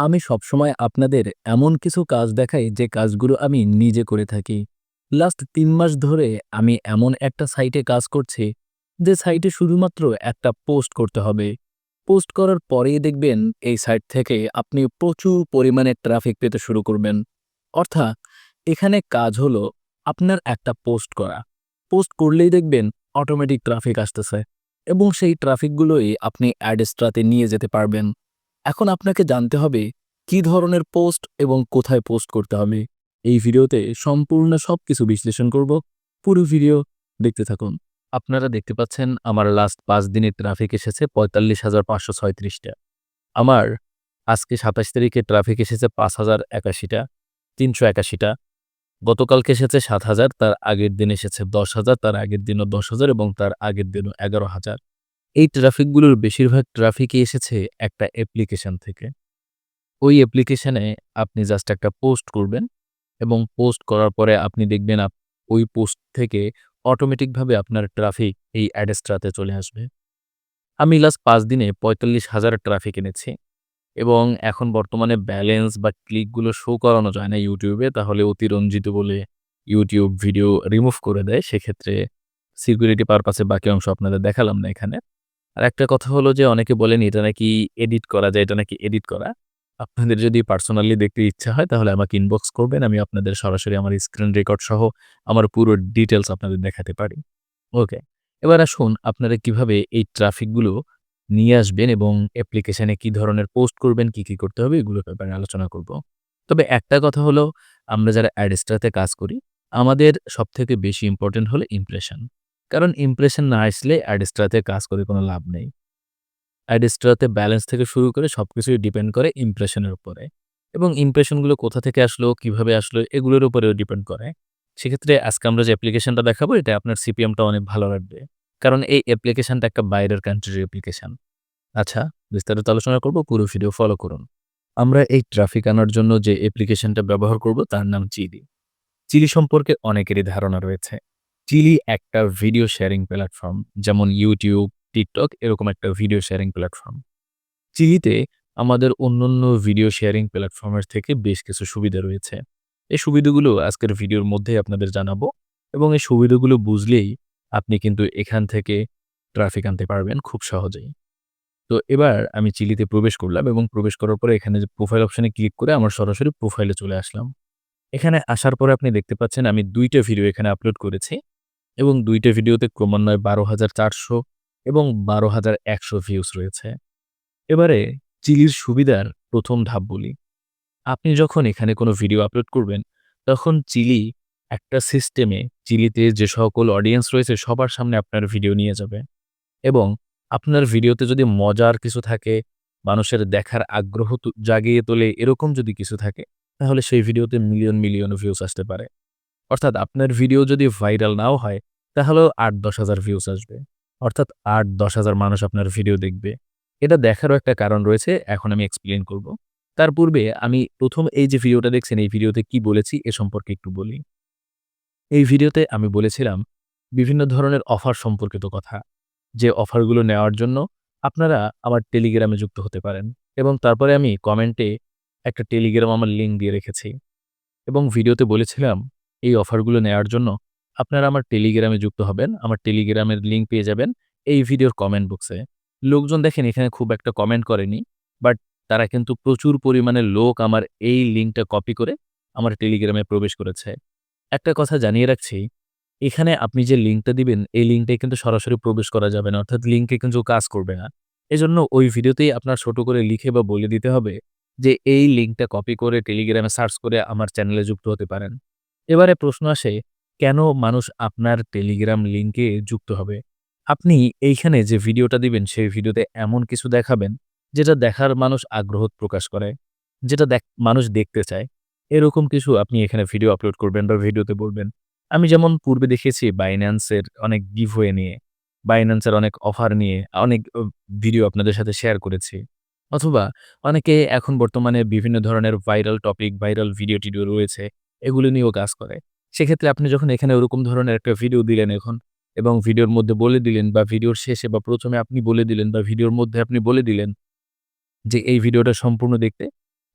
আমি সবসময় আপনাদের এমন কিছু কাজ দেখাই যে কাজগুলো আমি নিজে করে থাকি। লাস্ট তিন মাস ধরে আমি এমন একটা সাইটে কাজ করছি, যে সাইটে শুধুমাত্র একটা পোস্ট করতে হবে। পোস্ট করার পরেই দেখবেন এই সাইট থেকে আপনি প্রচুর পরিমাণে ট্রাফিক পেতে শুরু করবেন। অর্থাৎ এখানে কাজ হলো আপনার একটা পোস্ট করা। পোস্ট করলেই দেখবেন অটোমেটিক ট্রাফিক আসতেছে এবং সেই ট্রাফিকগুলোই আপনি অ্যাডেস্ট্রাতে নিয়ে যেতে পারবেন। এখন আপনাকে জানতে হবে কি ধরনের পোস্ট এবং কোথায় পোস্ট করতে হবে। এই ভিডিওতে সম্পূর্ণ সব কিছু বিশ্লেষণ করব। পুরো ভিডিও দেখতে থাকুন। আপনারা দেখতে পাচ্ছেন আমার লাস্ট পাঁচ দিনের ট্রাফিক এসেছে পঁয়তাল্লিশ হাজার পাঁচশো ছয়ত্রিশটা। আমার আজকে সাতাশ তারিখে ট্রাফিক এসেছে পাঁচ হাজার একাশিটা, তিনশো একাশিটা। গতকালকে এসেছে সাত হাজার, তার আগের দিন এসেছে দশ হাজার, তার আগের দিনও দশ হাজার এবং তার আগের দিনও এগারো হাজার। এই ট্রাফিকগুলোর বেশিরভাগ ট্রাফিকই এসেছে একটা অ্যাপ্লিকেশন থেকে। ওই অ্যাপ্লিকেশনে আপনি জাস্ট একটা পোস্ট করবেন এবং পোস্ট করার পরে আপনি দেখবেন ওই পোস্ট থেকে অটোমেটিকভাবে আপনার ট্রাফিক এই অ্যাডেস্ট্রাতে চলে আসবে। আমি লাস্ট পাঁচ দিনে পঁয়তাল্লিশ হাজার ট্রাফিক এনেছি এবং এখন বর্তমানে ব্যালেন্স বা ক্লিকগুলো শো করানো যায় না ইউটিউবে তাহলে অতিরঞ্জিত বলে ইউটিউব ভিডিও রিমুভ করে দেয়। সেক্ষেত্রে সিকিউরিটি পারপাসে বাকি অংশ আপনাদের দেখালাম না এখানে। আর একটা কথা হলো যে, অনেকে বলেন, এটা নাকি এডিট করা যায়, এটা নাকি এডিট করা? আপনাদের যদি পার্সোনালি দেখতে ইচ্ছা হয়, তাহলে আমাকে ইনবক্স করবেন, আমি আপনাদের সরাসরি আমার স্ক্রিন রেকর্ড সহ আমার পুরো ডিটেলস আপনাদের দেখাতে পারি। ওকে এবার আসুন, আপনারা কীভাবে এই ট্রাফিকগুলো নিয়ে আসবেন এবং অ্যাপ্লিকেশনে কি ধরনের পোস্ট করবেন, কি কি করতে হবে, এগুলোর ব্যাপারে আলোচনা করব। তবে একটা কথা হলো, আমরা যারা অ্যাডস্ট্রাতে কাজ করি, আমাদের সবথেকে বেশি ইম্পর্টেন্ট হলো ইমপ্রেশন কারণ ইমপ্রেশন না আসলে অ্যাডস্ট্রাতে কাজ করে কোনো লাভ নেই। অ্যাডস্ট্রাতে ব্যালেন্স থেকে শুরু করে সব কিছুই ডিপেন্ড করে ইমপ্রেশনের উপরে। এবং ইমপ্রেশনগুলো কোথা থেকে আসলো, কীভাবে আসলো, এগুলোর উপরেও ডিপেন্ড করে। সেক্ষেত্রে আজকে আমরা যে অ্যাপ্লিকেশনটা দেখাবো, এটা আপনার সিপিএমটা অনেক ভালো রাখবে কারণ এই অ্যাপ্লিকেশনটা একটা বাইরের কান্ট্রির অ্যাপ্লিকেশন আচ্ছা বিস্তারিত আলোচনা করব, পুরো ভিডিও ফলো করুন। আমরা এই ট্রাফিক আনার জন্য যে অ্যাপ্লিকেশনটা ব্যবহার করব, তার নাম চিলি। চিলি সম্পর্কে অনেকেরই ধারণা রয়েছে। চিলি একটা ভিডিও শেয়ারিং প্ল্যাটফর্ম যেমন ইউটিউব টিকটক এরকম একটা ভিডিও শেয়ারিং প্ল্যাটফর্ম চিলিতে আমাদের অন্যান্য ভিডিও শেয়ারিং প্ল্যাটফর্মের থেকে বেশ কিছু সুবিধা রয়েছে। এই সুবিধাগুলো আজকের ভিডিওর মধ্যেই আপনাদের জানাব এবং এই সুবিধাগুলো বুঝলেই আপনি কিন্তু এখান থেকে ট্রাফিক আনতে পারবেন খুব সহজেই। তো এবার আমি চিলিতে প্রবেশ করলাম এবং প্রবেশ করার পরে এখানে যে প্রোফাইল অপশনে ক্লিক করে আমার সরাসরি প্রোফাইলে চলে আসলাম। এখানে আসার পরে আপনি দেখতে পাচ্ছেন আমি দুইটা ভিডিও এখানে আপলোড করেছি। এবং দুইটা ভিডিওতে ক্রমান্বয়ে বারো হাজার চারশো এবং বারো হাজার একশো ভিউজ রয়েছে। এবারে চিলির সুবিধার প্রথম ধাপ বলি। আপনি যখন এখানে কোনো ভিডিও আপলোড করবেন, তখন চিলি একটা সিস্টেমে চিলিতে যে সকল অডিয়েন্স রয়েছে, সবার সামনে আপনার ভিডিও নিয়ে যাবে। এবং আপনার ভিডিওতে যদি মজার কিছু থাকে, মানুষের দেখার আগ্রহ জাগিয়ে তোলে, এরকম যদি কিছু থাকে, তাহলে সেই ভিডিওতে মিলিয়ন মিলিয়ন ভিউজ আসতে পারে। অর্থাৎ আপনার ভিডিও যদি ভাইরাল নাও হয় তাহলেও আট দশ হাজার ভিউজ আসবে। অর্থাৎ আট দশ হাজার মানুষ আপনার ভিডিও দেখবে। এটা দেখারও একটা কারণ রয়েছে, এখন আমি এক্সপ্লেন করব। তার পূর্বে আমি প্রথম এই যে ভিডিওটা দেখছেন, এই ভিডিওতে কি বলেছি এ সম্পর্কে একটু বলি। এই ভিডিওতে আমি বলেছিলাম বিভিন্ন ধরনের অফার সম্পর্কিত কথা। যে অফারগুলো নেওয়ার জন্য আপনারা আমার টেলিগ্রামে যুক্ত হতে পারেন। এবং তারপরে আমি কমেন্টে একটা টেলিগ্রাম আমার লিঙ্ক দিয়ে রেখেছি। এবং ভিডিওতে বলেছিলাম, এই অফারগুলো নেওয়ার জন্য আপনারা আমার টেলিগ্রামে যুক্ত হবেন, আমার টেলিগ্রামের লিঙ্ক পেয়ে যাবেন এই ভিডিওর কমেন্ট বক্সে লোকজন দেখেন এখানে খুব একটা কমেন্ট করেনি বাট তারা কিন্তু প্রচুর পরিমাণে লোক আমার এই লিঙ্কটা কপি করে আমার টেলিগ্রামে প্রবেশ করেছে। একটা কথা জানিয়ে রাখছি, এখানে আপনি যে লিঙ্কটা দিবেন, এই লিঙ্কটাই কিন্তু সরাসরি প্রবেশ করা যাবে না, অর্থাৎ লিঙ্কে কিন্তু কাজ করবে না। এজন্য ওই ভিডিওতেই আপনার ছোট করে লিখে বা বলে দিতে হবে যে, এই লিঙ্কটা কপি করে টেলিগ্রামে সার্চ করে আমার চ্যানেলে যুক্ত হতে পারেন। এবারে প্রশ্ন আসে কেন মানুষ আপনার টেলিগ্রাম লিঙ্কে যুক্ত হবে? আপনি এইখানে যে ভিডিওটা দিবেন, সেই ভিডিওতে এমন কিছু দেখাবেন, যেটা দেখার মানুষ আগ্রহ প্রকাশ করে, যেটা দেখ, মানুষ দেখতে চায়। এরকম কিছু আপনি এখানে ভিডিও আপলোড করবেন বা ভিডিওতে বলবেন। আমি যেমন পূর্বে দেখেছি বাইন্যান্সের অনেক গিভওয়ে নিয়ে বাইন্যান্সের অনেক অফার নিয়ে, অনেক ভিডিও আপনাদের সাথে শেয়ার করেছি। অথবা অনেকে এখন বর্তমানে বিভিন্ন ধরনের ভাইরাল টপিক ভাইরাল ভিডিও টিডিও রয়েছে, এগুলো নিয়েও কাজ করে। সেক্ষেত্রে আপনি যখন এখানে ওরকম ধরনের একটা ভিডিও দিলেন এখন এবং ভিডিওর মধ্যে বলে দিলেন বা ভিডিওর শেষে বা প্রথমে আপনি বলে দিলেন বা ভিডিওর মধ্যে আপনি বলে দিলেন যে এই ভিডিওটা সম্পূর্ণ দেখতে,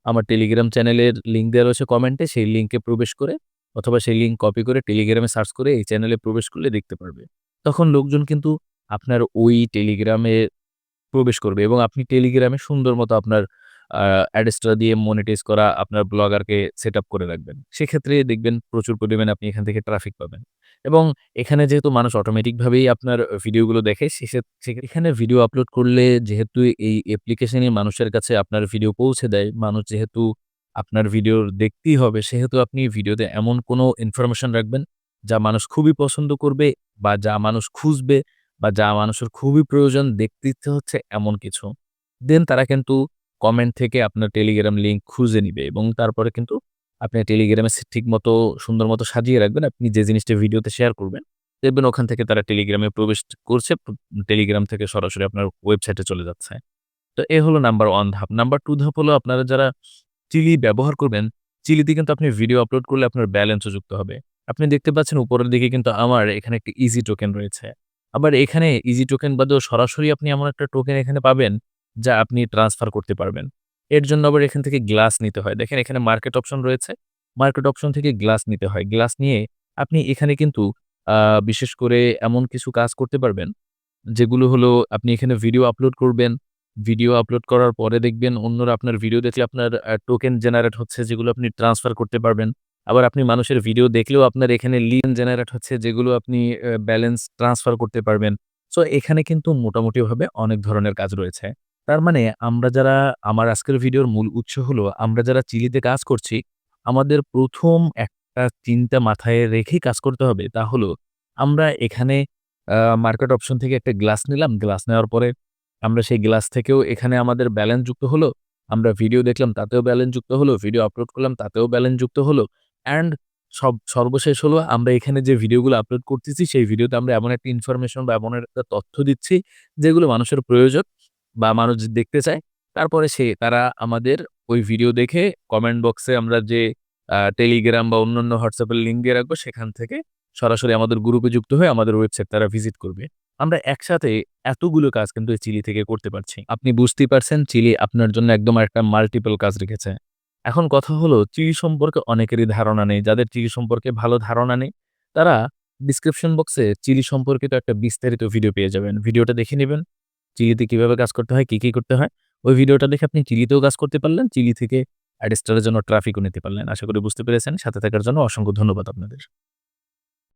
আমার টেলিগ্রাম চ্যানেলের লিঙ্ক দেওয়া রয়েছে কমেন্টে। সেই লিঙ্কে প্রবেশ করে অথবা সেই লিঙ্ক কপি করে টেলিগ্রামে সার্চ করে এই চ্যানেলে প্রবেশ করলে দেখতে পারবে। তখন লোকজন কিন্তু আপনার ওই টেলিগ্রামে প্রবেশ করবে এবং আপনি টেলিগ্রামে সুন্দর মতো আপনার আ অ্যাড্রেসটা দিয়ে মনিটাইজ করা আপনার ব্লগারকে সেটআপ করে রাখবেন। সেক্ষেত্রে দেখবেন প্রচুর পরিমাণে আপনি এখান থেকে ট্রাফিক পাবেন। এবং এখানে যেহেতু মানুষ অটোমেটিকভাবেই আপনার ভিডিওগুলো দেখে সেসে সে এখানে ভিডিও আপলোড করলে যেহেতু এই অ্যাপ্লিকেশনই মানুষের কাছে আপনার ভিডিও পৌঁছে দেয়, মানুষ যেহেতু আপনার ভিডিও দেখতেই হবে সেহেতু আপনি ভিডিওতে এমন কোনো ইনফরমেশন রাখবেন যা মানুষ খুবই পছন্দ করবে বা যা মানুষ খুঁজবে বা যা মানুষের খুবই প্রয়োজন দেখতে হচ্ছে এমন কিছু। দেন তারা কিন্তু কমেন্ট থেকে আপনার টেলিগ্রাম লিঙ্ক খুঁজে নিবে এবং তারপরে কিন্তু আপনি টেলিগ্রামে ঠিক মতো সুন্দর মতো সাজিয়ে রাখবেন। আপনি যে জিনিসটা ভিডিওতে শেয়ার করবেন, দেখবেন ওখান থেকে তারা টেলিগ্রামে প্রবেশ করছে। টেলিগ্রাম থেকে সরাসরি আপনার ওয়েবসাইটে চলে যাচ্ছে। তো এ হলো নাম্বার ওয়ান ধাপ। নাম্বার টু ধাপ হলো আপনারা যারা চিলি ব্যবহার করবেন, চিলিতে কিন্তু আপনি ভিডিও আপলোড করলে আপনার ব্যালেন্সও যুক্ত হবে। আপনি দেখতে পাচ্ছেন উপরের দিকে কিন্তু আমার এখানে একটা ইজি টোকেন রয়েছে। আবার এখানে ইজি টোকেন বাদেও সরাসরি আপনি এমন একটা টোকেন এখানে পাবেন, যা আপনি ট্রান্সফার করতে পারবেন। এর জন্য আবার এখান থেকে গ্লাস নিতে হয়। দেখেন এখানে মার্কেট অপশন রয়েছে। মার্কেট অপশন থেকে গ্লাস নিতে হয়। গ্লাস নিয়ে আপনি এখানে কিন্তু বিশেষ করে এমন কিছু কাজ করতে পারবেন, যেগুলো হলো আপনি এখানে ভিডিও আপলোড করবেন। ভিডিও আপলোড করার পরে দেখবেন অন্যরা আপনার ভিডিও দেখলে আপনার টোকেন জেনারেট হচ্ছে যেগুলো আপনি ট্রান্সফার করতে পারবেন। আবার আপনি মানুষের ভিডিও দেখলেও আপনার এখানে লিঙ্ক জেনারেট হচ্ছে যেগুলো আপনি ব্যালেন্স ট্রান্সফার করতে পারবেন। সো এখানে কিন্তু মোটামুটিভাবে অনেক ধরনের কাজ রয়েছে। তার মানে আমরা যারা আমার আজকের ভিডিওর মূল উৎস হলো আমরা যারা চিলিতে কাজ করছি, আমাদের প্রথম একটা চিন্তা মাথায় রেখেই কাজ করতে হবে। তা হলো আমরা এখানে মার্কেট অপশন থেকে একটা গ্লাস নিলাম। গ্লাস নেওয়ার পরে আমরা সেই গ্লাস থেকেও এখানে আমাদের ব্যালেন্স যুক্ত হলো। আমরা ভিডিও দেখলাম তাতেও ব্যালেন্স যুক্ত হলো। ভিডিও আপলোড করলাম তাতেও ব্যালেন্স যুক্ত হলো। অ্যান্ড সব সর্বশেষ হলো আমরা এখানে যে ভিডিওগুলো আপলোড করতেছি সেই ভিডিওতে আমরা এমন একটা ইনফরমেশন বা এমন একটা তথ্য দিচ্ছি যেগুলো মানুষের প্রয়োজন বা মানুষ দেখতে চায়। তারপরে সে তারা আমাদের ওই ভিডিও দেখে কমেন্ট বক্সে আমরা যে টেলিগ্রাম বা অন্যান্য হোয়াটসঅ্যাপ এর লিঙ্ক দিয়ে রাখব সেখান থেকে সরাসরি আমাদের গ্রুপে যুক্ত হয়ে আমাদের ওয়েবসাইট তারা ভিজিট করবে। আমরা একসাথে এতগুলো কাজ কিন্তু চিলি থেকে করতে পারছি। আপনি বুঝতেই পারছেন চিলি আপনার জন্য একদম একটা মাল্টিপল কাজ রেখেছে। এখন কথা হলো চিলি সম্পর্কে অনেকেরই ধারণা নেই। যাদের চিলি সম্পর্কে ভালো ধারণা নেই, তারা ডিসক্রিপশন বক্সে চিলি সম্পর্কিত একটা বিস্তারিত ভিডিও পেয়ে যাবেন। ভিডিওটা দেখে নিবেন। চিলিতে কীভাবে কাজ করতে হয়, কি, কি করতে হয়। ওই ভিডিওটা দেখে আপনি চিলিতেও কাজ করতে পারলেন। চিলি থেকে অ্যাডেস্টারের জন্য ট্রাফিকও নিতে পারলেন। আশা করি বুঝতে পেরেছেন। সাথে থাকার জন্য অসংখ্য ধন্যবাদ আপনাদের।